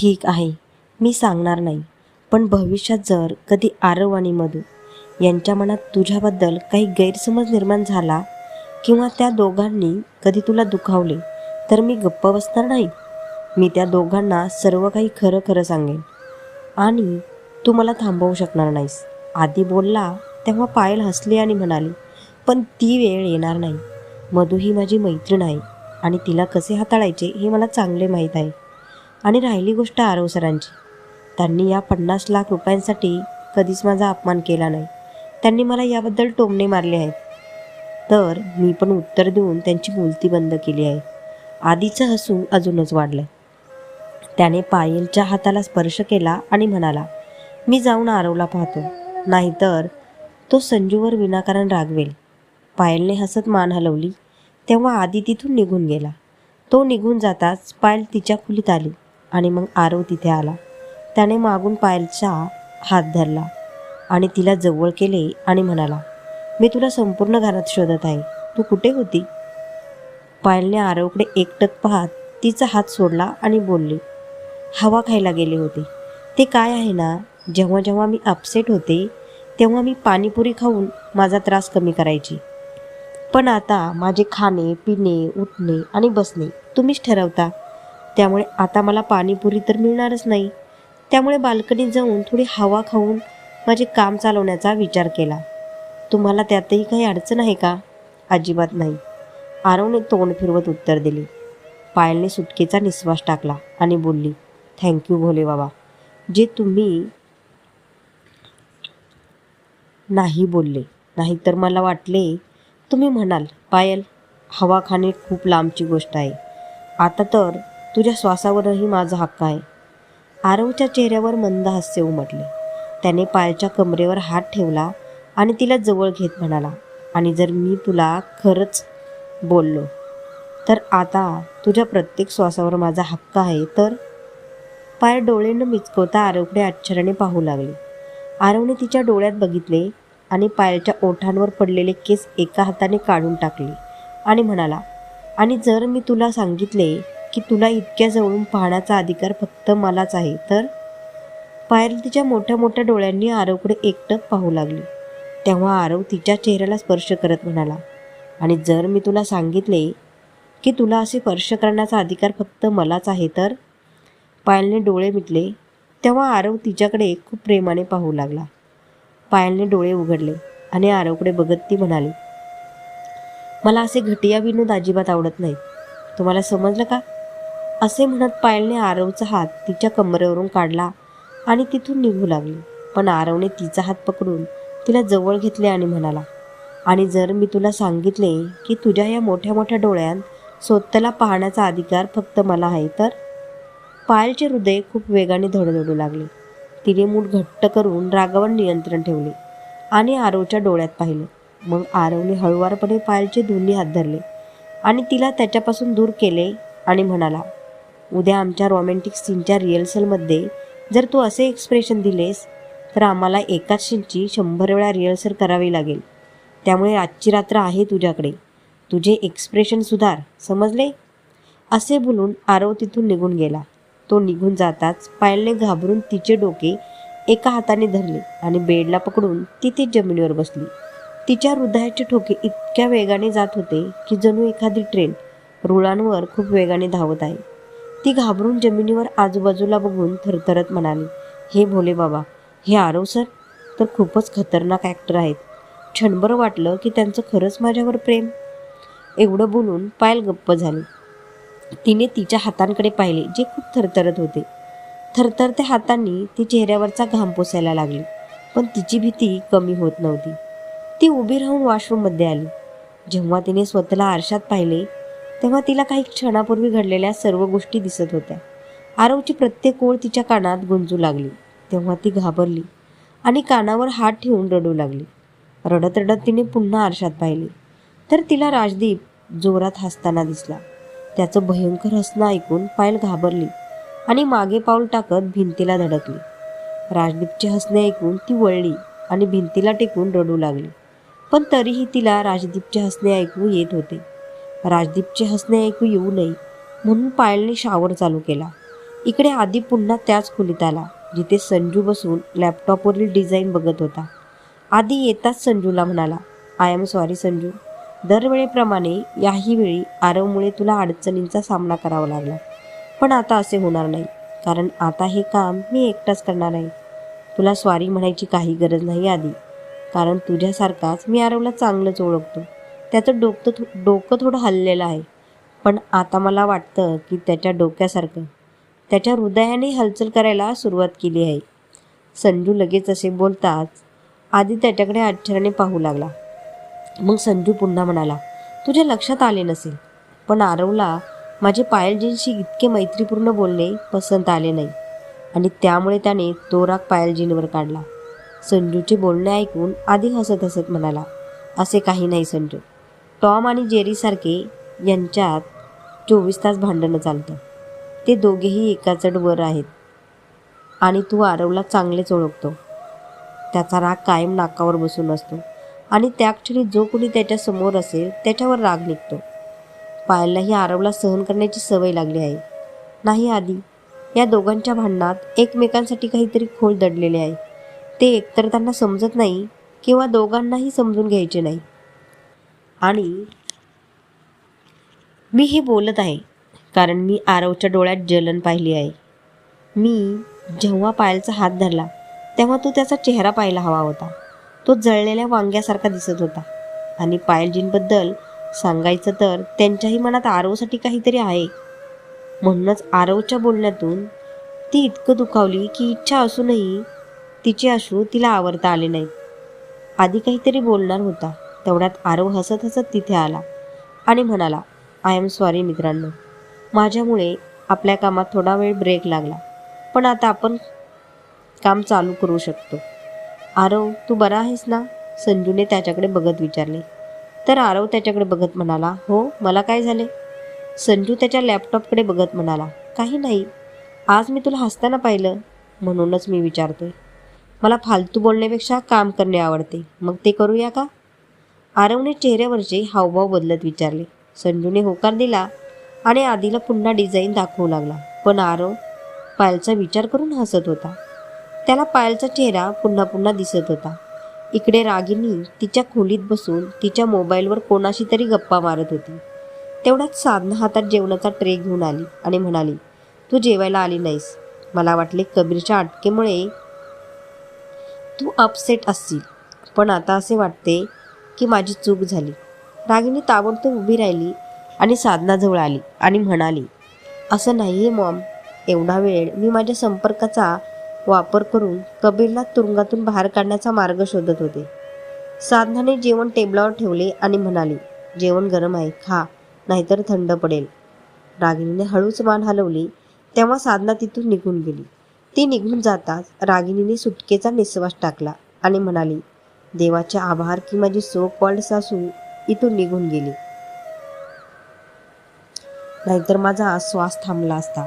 ठीक आहे मी सांगणार नाही. पण भविष्यात जर कधी आरव आणि मधू यांच्या मनात तुझ्याबद्दल काही गैरसमज निर्माण झाला किंवा त्या दोघांनी कधी तुला दुखावले तर मी गप्प बसणार नाही. मी त्या दोघांना सर्व काही खरं खरं सांगेन. आणि तू मला थांबवू शकणार नाहीस. आधी बोलला तेव्हा पायल हसली आणि म्हणाली पण ती वेळ येणार नाही. मधू ही माझी मैत्रीण आहे आणि तिला कसे हाताळायचे हे मला चांगले माहीत आहे. आणि राहिली गोष्ट आरव सरांची. त्यांनी या पन्नास लाख रुपयांसाठी कधीच माझा अपमान केला नाही. त्यांनी मला याबद्दल टोमणे मारले आहेत. तर मी पण उत्तर देऊन त्यांची बोलती बंद केली आहे. आधीचं हसू अजूनच वाढलं. त्याने पायलच्या हाताला स्पर्श केला आणि म्हणाला मी जाऊन आरवला पाहतो. नाहीतर तो संजूवर विनाकारण रागवेल. पायलने हसत मान हलवली. तेव्हा आधी तिथून निघून गेला. तो निघून जाताच पायल तिच्या खोलीत आली. आणि मग आरव तिथे आला. त्याने मागून पायलचा हात धरला आणि तिला जवळ केले आणि म्हणाला मी तुला संपूर्ण घरात शोधत आहे. तू कुठे होती? पायलने आरवकडे एकटक पाहत तिचा हात सोडला आणि बोलली हवा खायला गेले होते. ते काय आहे ना? जेव्हा जेव्हा मी अपसेट होते तेव्हा मी पाणीपुरी खाऊन माझा त्रास कमी करायची. पण आता माझे खाणे पिणे उठणे आणि बसणे तुम्हीच ठरवता. त्यामुळे आता मला पाणीपुरी तर मिळणारच नाही. त्यामुळे बाल्कनीत जाऊन थोडी हवा खाऊन माझे काम चालवण्याचा विचार केला. तुम्हाला त्यातही काही अडचण आहे का? अजिबात नाही. आरवने तोंड फिरवत उत्तर दिले. पायलने सुटकेचा निश्वास टाकला आणि बोलली थँक्यू भोले बाबा. जे तुम्ही नाही बोलले नाहीतर मला वाटले तुम्ही म्हणाल पायल हवा खाणे खूप लांबची गोष्ट आहे. आता तर तुझ्या श्वासावरही माझा हक्क आहे. आरवच्या चेहऱ्यावर मंद हास्य उमटले. त्याने पायच्या कमरेवर हात ठेवला आणि तिला जवळ घेत म्हणाला आणि जर मी तुला खरंच बोललो तर आता तुझ्या प्रत्येक श्वासावर माझा हक्क आहे तर? पाय डोळे न मिचकवता आरवकडे आश्चर्याने पाहू लागले. आरवने तिच्या डोळ्यात बघितले आणि पायलच्या ओठांवर पडलेले केस एका हाताने काढून टाकले आणि म्हणाला आणि जर मी तुला सांगितले की तुला इतक्या जवळून पाहण्याचा अधिकार फक्त मलाच आहे तर? पायल तिच्या मोठ्या मोठ्या डोळ्यांनी आरवकडे एकटक पाहू लागली. तेव्हा आरव तिच्या चेहऱ्याला स्पर्श करत म्हणाला आणि जर मी तुला सांगितले की तुला असे स्पर्श करण्याचा अधिकार फक्त मलाच आहे तर? पायलने डोळे मिटले. तेव्हा आरव तिच्याकडे खूप प्रेमाने पाहू लागला. पायलने डोळे उघडले आणि आरवकडे बघत ती म्हणाली मला असे घटिया विनोद अजिबात आवडत नाहीत. तुम्हाला समजलं का? असे म्हणत पायलने आरवचा हात तिच्या कमरेवरून काढला आणि तिथून निघू लागली. पण आरवने तिचा हात पकडून तिला जवळ घेतले आणि म्हणाला आणि जर मी तुला सांगितले की तुझ्या या मोठ्या मोठ्या डोळ्यांत स्वतःला पाहण्याचा अधिकार फक्त मला आहे तर? पायलचे हृदय खूप वेगाने धडधडू लागले. तिने मूठ घट्ट करून रागावर नियंत्रण ठेवले आणि आरवच्या डोळ्यात पाहिलं. मग आरवने हळुवारपणे पायलचे दोन्ही हात धरले आणि तिला त्याच्यापासून दूर केले आणि म्हणाला उद्या आमच्या रोमॅन्टिक सीनच्या रिहर्सलमध्ये जर तू असे एक्सप्रेशन दिलेस तर आम्हाला एकाच सीनची शंभर वेळा रिहर्सल करावी लागेल. त्यामुळे आजची रात्र आहे तुझ्याकडे. तुझे एक्सप्रेशन सुधार समजले? असे बोलून आरव तिथून निघून गेला. तो निघून जाताच पायलने घाबरून तिचे डोके एका हाताने धरले आणि बेडला पकडून ती ती जमिनीवर बसली. तिच्या हृदयाचे ठोके इतक्या वेगाने जात होते की जणू एखादी ट्रेन रुळांवर खूप वेगाने धावत आहे. ती घाबरून जमिनीवर आजूबाजूला बघून थरथरत म्हणाली हे भोले बाबा हे आरव सर तर खूपच खतरनाक ॲक्टर आहेत. क्षणभर वाटलं की त्यांचं खरंच माझ्यावर प्रेम. एवढं बोलून पायल गप्प झाली. तिने तिच्या हातांकडे पाहिले जे खूप थरथरत होते. थरथरत्या हातांनी ती चेहऱ्यावरचा घाम पोसायला लागली पण तिची भीती कमी होत नव्हती. ती उभी राहून वॉशरूममध्ये आली. जेव्हा तिने स्वतःला आरशात पाहिले तेव्हा तिला काही क्षणापूर्वी घडलेल्या सर्व गोष्टी दिसत होत्या. आरवची प्रत्येक ओळ तिच्या कानात गुंजू लागली. तेव्हा ती घाबरली आणि कानावर हात ठेवून रडू लागली. रडत रडत तिने पुन्हा आरशात पाहिले. तर तिला राजदीप जोरात हसताना दिसला. त्याचं भयंकर हसणं ऐकून पायल घाबरली आणि मागे पाऊल टाकत भिंतीला धडकली. राजदीपचे हसणे ऐकून ती वळली आणि भिंतीला टेकून रडू लागली. पण तरीही तिला राजदीपचे हसणे ऐकू येत होते. राजदीपचे हसणे ऐकू येऊ नये म्हणून पायलने शावर चालू केला. इकडे आधी पुन्हा त्याच खोलीत आला जिथे संजू बसून लॅपटॉपवरील डिझाईन बघत होता. आधी येताच संजूला म्हणाला आय एम सॉरी संजू. दरवेळेप्रमाणे याही वेळी आरवमुळे तुला अडचणींचा सामना करावा लागला. पण आता असे होणार नाही कारण आता हे काम मी एकटाच करणार आहे. तुला स्वारी म्हणायची काही गरज नाही आधी कारण तुझ्यासारखाच मी आरवला चांगलंच ओळखतो. त्याचं डोकं थो डोकं थोडं हललेलं आहे. पण आता मला वाटतं की त्याच्या डोक्यासारखं त्याच्या हृदयाने हालचाल करायला सुरुवात केली आहे. संजू लगेच असे बोलताच आधी त्याच्याकडे आश्चर्याने पाहू लागला. मग संजू पुन्हा म्हणाला तुझ्या लक्षात आले नसेल पण आरवला माझे पायलजींशी इतके मैत्रीपूर्ण बोलणे पसंत आले नाही. आणि त्यामुळे त्याने तो राग पायलजींवर काढला. संजूचे बोलणे ऐकून आधी हसत हसत म्हणाला असे काही नाही संजू. टॉम आणि जेरीसारखे यांच्यात चोवीस तास भांडणं चालतं. ते दोघेही एकाचड वर आहेत आणि तू आरवला चांगलेच ओळखतो. त्याचा राग कायम नाकावर बसून असतो आणि त्या क्षणी जो कोणी त्याच्यासमोर असेल त्याच्यावर राग निघतो. पायललाही आरवला सहन करण्याची सवय लागली आहे. नाही आधी या दोघांच्या भांडणात एकमेकांसाठी काहीतरी खोल दडलेले आहे. ते एकतर त्यांना समजत नाही किंवा दोघांनाही समजून घ्यायचे नाही. आणि मी हे बोलत आहे कारण मी आरवच्या डोळ्यात जलन पाहिली आहे. मी जेव्हा पायलचा हात धरला तेव्हा तो त्याचा चेहरा पाहायला हवा होता. तो जळलेल्या वांग्यासारखा दिसत होता. आणि पायलजींबद्दल सांगायचं तर त्यांच्याही मनात आरवसाठी काहीतरी आहे. म्हणूनच आरवच्या बोलण्यातून ती इतकं दुखावली की इच्छा असूनही तिचे अश्रू तिला आवरता आले नाहीत. आधी काहीतरी बोलणार होता. तेवढ्यात आरव हसत हसत तिथे आला आणि म्हणाला आय एम सॉरी मित्रांनो. माझ्यामुळे आपल्या कामात थोडा वेळ ब्रेक लागला. पण आता आपण काम चालू करू शकतो. आरव तू बरा आहेस ना? संजूने त्याच्याकडे बघत विचारले. तर आरव त्याच्याकडे बघत म्हणाला हो मला काय झाले? संजू त्याच्या लॅपटॉपकडे बघत म्हणाला काही नाही. आज मी तुला हसताना पाहिलं. म्हणूनच मी विचारतोय. मला फालतू बोलण्यापेक्षा काम करणे आवडते. मग ते करूया का? आरवने चेहऱ्यावरचे हावभाव बदलत विचारले. संजूने होकार दिला आणि आधीला पुन्हा डिझाईन दाखवू लागला. पण आरव पायलचा विचार करून हसत होता. त्याला पायलचा चेहरा पुन्हा पुन्हा दिसत होता. इकडे रागिनी तिच्या खोलीत बसून तिच्या मोबाईलवर कोणाशी तरी गप्पा मारत होती. तेवढ्यात साधना हातात जेवणाचा ट्रे घेऊन आली आणि म्हणाली तू जेवायला आली नाहीस. मला वाटले कबीरच्या अटकेमुळे तू अपसेट असशील. पण आता असे वाटते की माझी चूक झाली. रागिनी ताबडतोब उभी राहिली आणि साधनाजवळ आली आणि म्हणाली असं नाही आहे मॉम. एवढा वेळ मी माझ्या संपर्काचा वापर करून कबीरला तुरुंगातून बाहेर काढण्याचा मार्ग शोधत होते. साधनाने जेवण टेबलावर ठेवले आणि म्हणाली जेवण गरम आहे खा नाहीतर थंड पडेल. रागिणीने हळूच मान हलवली तेव्हा साधना तिथून निघून गेली. ती निघून जाताच रागिणीने सुटकेचा निश्वास टाकला आणि म्हणाली देवाचे आभार की माझी सो कॉल्ड सासू इथून निघून गेली. नाहीतर माझा श्वास थांबला असता.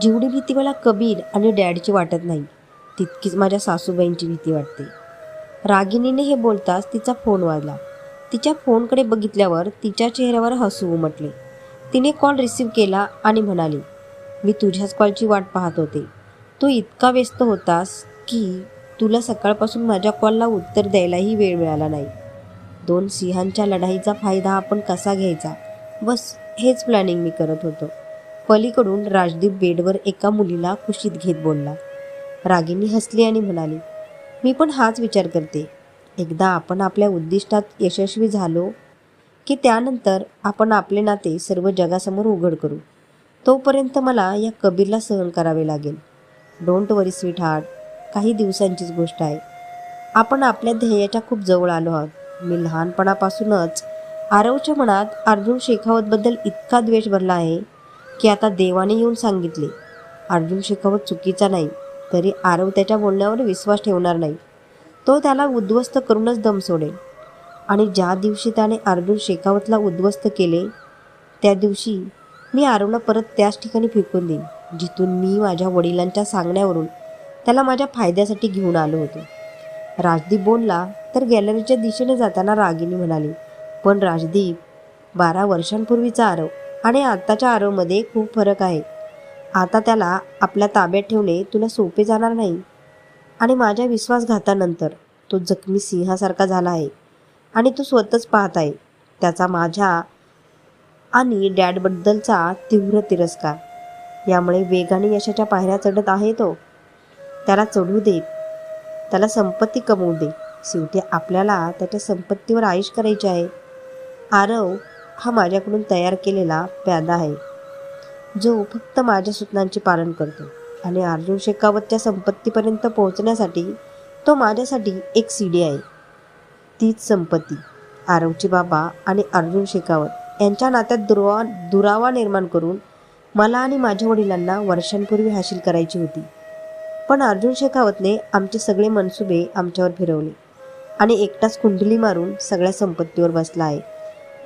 जेवढी भीती मला कबीर आणि डॅडची वाटत नाही तितकीच माझ्या सासूबाईंची भीती वाटते. रागिणीने हे बोलताच तिचा फोन वाजला. तिच्या फोनकडे बघितल्यावर तिच्या चेहऱ्यावर हसू उमटले. तिने कॉल रिसीव केला आणि म्हणाली मी तुझ्याच कॉलची वाट पाहत होते. तू इतका व्यस्त होतास की तुला सकाळपासून माझ्या कॉलला उत्तर द्यायलाही वेळ मिळाला नाही. दोन सिंहांच्या लढाईचा फायदा आपण कसा घ्यायचा? बस हेच प्लॅनिंग मी करत होतो. पलीकडून राजदीप बेडवर एका मुलीला कुशीत घेत बोलला. रागिनी हसली आणि म्हणाली मी पण हाच विचार करते. एकदा आपण आपल्या उद्दिष्टात यशस्वी झालो की त्यानंतर आपण आपले नाते सर्व जगासमोर उघड करू. तोपर्यंत मला या कबीरला सहन करावे लागेल. डोंट वरी स्वीट हार्ट काही दिवसांचीच गोष्ट आहे. आपण आपल्या ध्येयाच्या खूप जवळ आलो आहोत. मी लहानपणापासूनच आरवच्या मनात अर्जुन शेखावतबद्दल इतका द्वेष भरला आहे की आता देवाने येऊन सांगितले अर्जुन शेखावत चुकीचा नाही तरी आरव त्याच्या बोलण्यावर विश्वास ठेवणार नाही. तो त्याला उद्ध्वस्त करूनच दम सोडेल. आणि ज्या दिवशी त्याने अर्जुन शेखावतला उद्ध्वस्त केले त्या दिवशी मी आरवला परत त्याच ठिकाणी फेकून देईन जिथून मी माझ्या वडिलांच्या सांगण्यावरून त्याला माझ्या फायद्यासाठी घेऊन आलो होतो. राजदीप बोलला तर गॅलरीच्या दिशेने जाताना रागिनी म्हणाली पण राजदीप बारा वर्षांपूर्वीचा आरव आणि आत्ताच्या आरवमध्ये खूप फरक आहे. आता त्याला आपल्या ताब्यात ठेवणे तुला सोपे जाणार नाही. आणि माझ्या विश्वासघातानंतर तो जखमी सिंहासारखा झाला आहे आणि तो स्वतःच पाहत आहे. त्याचा माझ्या आणि डॅडबद्दलचा तीव्र तिरस्कार. यामुळे वेगाने यशाच्या पायऱ्या चढत आहे तो. त्याला चढू दे. त्याला संपत्ती कमवू दे. शेवटी आपल्याला त्याच्या संपत्तीवर आयुष करायचे आहे. आरव हा माझ्याकडून तयार केलेला प्यादा आहे. जो फक्त माझ्या सूचनांचे पालन करतो आणि अर्जुन शेखावतच्या संपत्तीपर्यंत पोहोचण्यासाठी तो माझ्यासाठी एक सीडी आहे. तीच संपत्ती आरवचे बाबा आणि अर्जुन शेखावत यांच्या नात्यात दुरावा दुरावा निर्माण करून मला आणि माझ्या वडिलांना वर्षांपूर्वी हासिल करायची होती. पण अर्जुन शेखावतने आमचे सगळे मनसुबे आमच्यावर फिरवले. आणि एकटाच कुंडली मारून सगळ्या संपत्तीवर बसला आहे.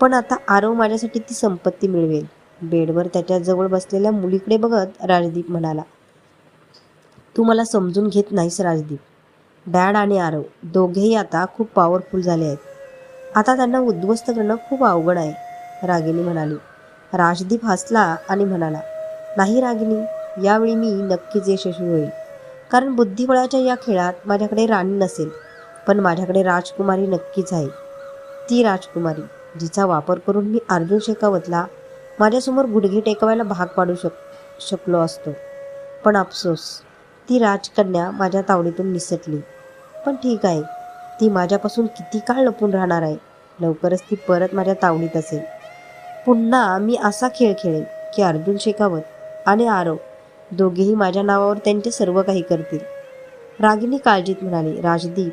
पण आता आरव माझ्यासाठी ती संपत्ती मिळवेल. बेडवर त्याच्याजवळ बसलेल्या मुलीकडे बघत राजदीप म्हणाला तू मला समजून घेत नाहीस राजदीप. डॅड आणि आरव दोघेही आता खूप पॉवरफुल झाले आहेत. आता त्यांना उद्ध्वस्त करणं खूप अवघड आहे रागिनी म्हणाली. राजदीप हसला आणि म्हणाला नाही रागिनी यावेळी मी नक्कीच यशस्वी होईल. कारण बुद्धिबळाच्या या खेळात माझ्याकडे राणी नसेल पण माझ्याकडे राजकुमारी नक्कीच आहे. ती राजकुमारी जिचा वापर करून मी अर्जुन शेखावतला माझ्यासमोर गुडघे टेकवायला भाग पाडू शक शकलो असतो. पण अफसोस ती राजकन्या माझ्या तावडीतून निसटली. पण ठीक आहे ती माझ्यापासून किती काळ लपून राहणार आहे? लवकरच ती परत माझ्या तावडीत असेल. पुन्हा मी असा खेळ खेळेन की अर्जुन शेखावत आणि आरव दोघेही माझ्या नावावर त्यांचे सर्व काही करतील. रागिनी काळजीत म्हणाली राजदीप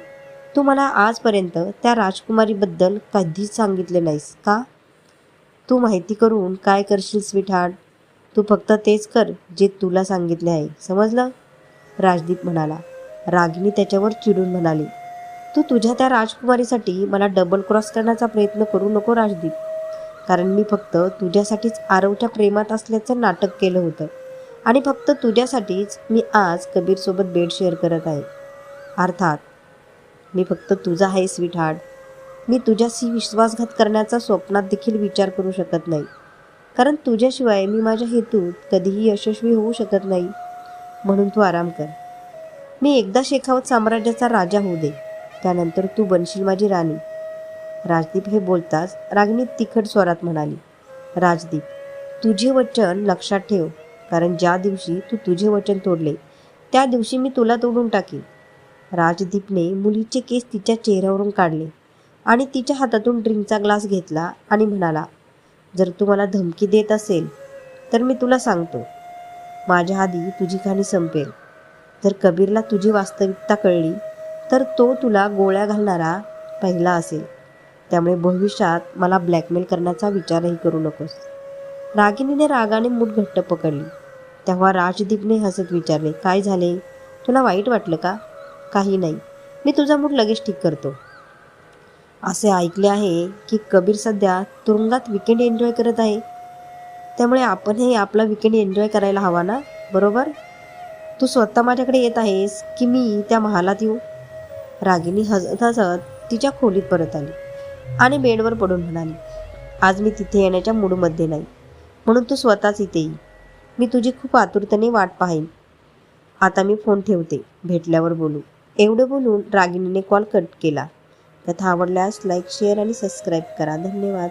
तू मला आजपर्यंत त्या राजकुमारीबद्दल कधीच सांगितले नाहीस का? तू माहिती करून काय करशील स्वीटहार्ट? तू फक्त तेच कर जे तुला सांगितले आहे समजलं? राजदीप म्हणाला. रागिनी त्याच्यावर चिडून म्हणाली तू तुझ्या त्या राजकुमारीसाठी मला डबल क्रॉस करण्याचा प्रयत्न करू नको राजदीप. कारण मी फक्त तुझ्यासाठीच आरवच्या प्रेमात असल्याचं नाटक केलं होतं. आणि फक्त तुझ्यासाठीच मी आज कबीरसोबत बेड शेअर करत आहे. अर्थात मी फक्त तुझा आहे स्वीट हार्ट मी तुझ्याशी विश्वासघात करण्याचा स्वप्नात देखील विचार करू शकत नाही. कारण तुझ्याशिवाय मी माझ्या हेतूत कधीही यशस्वी होऊ शकत नाही. म्हणून तू आराम कर. मी एकदा शेखावत साम्राज्याचा राजा होऊ दे. त्यानंतर तू बनशील माझी राणी. राजदीप हे बोलताच रागिणी तिखट स्वरात म्हणाली राजदीप तुझे वचन लक्षात ठेव. कारण ज्या दिवशी तू तुझे वचन तोडले त्या दिवशी मी तुला तोडून टाकेन. राजदीपने मुलीचे केस तिच्या चेहऱ्यावरून काढले आणि तिच्या हातातून ड्रिंकचा ग्लास घेतला आणि म्हणाला जर तू मला धमकी देत असेल तर मी तुला सांगतो. माझ्या आधी तुझी कहाणी संपेल. जर कबीरला तुझी वास्तविकता कळली तर तो तुला गोळ्या घालणारा पहिला असेल. त्यामुळे भविष्यात मला ब्लॅकमेल करण्याचा विचारही करू नकोस. रागिनीने रागाने मूठ घट्ट पकडली. तेव्हा राजदीपने हसत विचारले काय झाले? तुला वाईट वाटलं का? काही नाही. मी तुझा मूड लगेच ठीक करतो. असे ऐकले आहे की कबीर सध्या तुरुंगात विकेंड एन्जॉय करत आहे. त्यामुळे आपणही आपला विकेंड एन्जॉय करायला हवा ना बरोबर? तू स्वतः माझ्याकडे येत आहेस की मी त्या महालात येऊ? रागिनी हसत हसत तिच्या खोलीत परत आली आणि बेडवर पडून म्हणाली आज मी तिथे येण्याच्या मूडमध्ये नाही. म्हणून तू स्वतःच इथे ये. मी तुझी खूप आतुरतेने वाट पाहीन. आता मी फोन ठेवते भेटल्यावर बोलू. एवढं बोलून रागिणीने कॉल कट केला. कथा आवडल्यास लाईक शेअर आणि सबस्क्राईब करा. धन्यवाद.